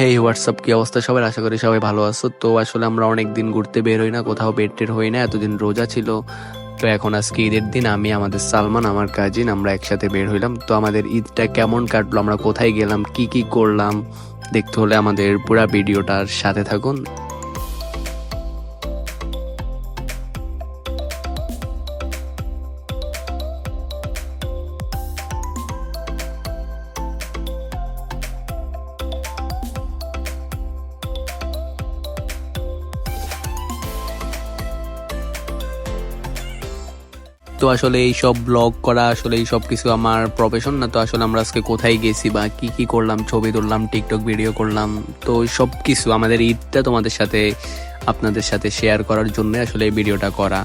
হেই WhatsApp কি অবস্থা সবাই আশা করি সবাই ভালো আছো। তো আসলে আমরা অনেক দিন ঘুরতে বের হই না, কোথাও বেড টের হই না, এতদিন রোজা ছিল। তো এখন আজকে ঈদের দিন, আমি, আমাদের সালমান, আমার কাজিন আমরা একসাথে বের হইলাম। তো আমাদের ঈদটা কেমন কাটলো, আমরা কোথায় গেলাম, কি কি করলাম, দেখতে হলে আমাদের পুরা ভিডিওটার সাথে থাকুন। তো আসলে এই সব ব্লগ করা, আসলে এই সব কিছু আমার প্রফেশন না, তো আসলে আমরা আজকে কোথায় গেছি বা কি কি করলাম, ছবি তুললাম টিকটক ভিডিও করলাম, তো সব কিছু আমাদের ঈদটা তোমাদের সাথে, আপনাদের সাথে শেয়ার করার জন্য আসলে এই ভিডিওটা করা।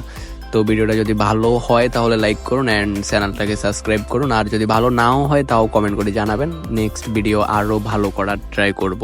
তো ভিডিওটা যদি ভালো হয় তাহলে লাইক করুন অ্যান্ড চ্যানেলটাকে সাবস্ক্রাইব করুন, আর যদি ভালো নাও হয় তাও কমেন্ট করে জানাবেন। নেক্সট ভিডিও আরও ভালো করার ট্রাই করব।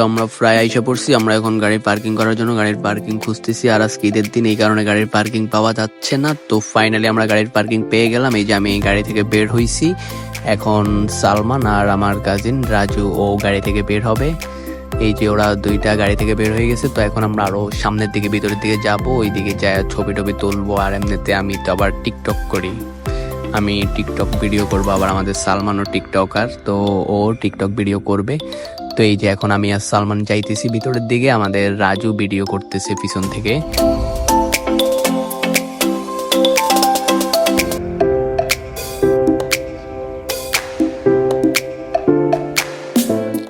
তো আমরা প্রায় আইসা পড়ছি, আমরা এখন গাড়ির পার্কিং করার জন্য গাড়ির পার্কিং খুঁজতেছি আর আজকে ঈদের দিন এই কারণে গাড়ির পার্কিং পাওয়া যাচ্ছে না। তো ফাইনালি আমরা গাড়ির পার্কিং পেয়ে গেলাম, এই যে আমি গাড়ি থেকে বের হইছি। এখন সালমান আর আমার কাজিন রাজু ও গাড়ি থেকে বের হবে। এই যে ওরা দুইটা গাড়ি থেকে বের হয়ে গেছে, তো এখন আমরা আরও সামনের দিকে, ভিতরের দিকে যাব। ওই দিকে যায় ছবি টবি তুলবো আর এমনিতে আমি তো আবার টিকটক করি। আমি টিকটক ভিডিও করব, আবার আমাদের সালমানও টিকটকার তো ও টিকটক ভিডিও করবে। তো এই যে এখন আমি আর সালমান যাইতেছি, ভিতরের দিকে আমাদের রাজু ভিডিও করতেছে পিছন থেকে।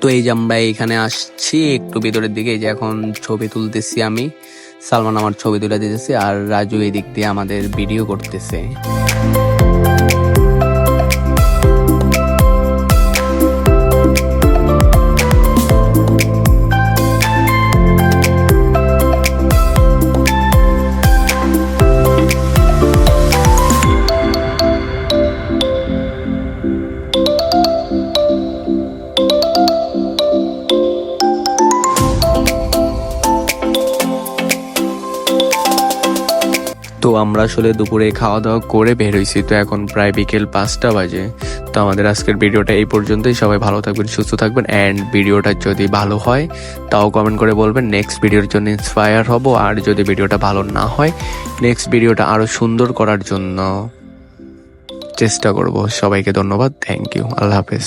তো এই যে আমরা এখানে আসছি, একটু ভিতরের দিকে যে এখন ছবি তুলতেছি আমি। সালমান আমার ছবি তুলে দিতেছে আর রাজু এই দিক দিয়ে আমাদের ভিডিও করতেছে। তো আমরা আসলে দুপুরে খাওয়া দাওয়া করে বের হয়েছি তো এখন প্রায় বিকেল পাঁচটা বাজে। তো আমাদের আজকের ভিডিওটা এই পর্যন্তই। সবাই ভালো থাকবেন, সুস্থ থাকবেন। অ্যান্ড ভিডিওটা যদি ভালো হয়, তাও কমেন্ট করে বলবেন নেক্সট ভিডিওর জন্য ইন্সপায়ার হব। আর যদি ভিডিওটা ভালো না হয় নেক্সট ভিডিওটা আরও সুন্দর করার জন্য চেষ্টা করব। সবাইকে ধন্যবাদ। থ্যাংক ইউ আল্লাহ হাফেজ।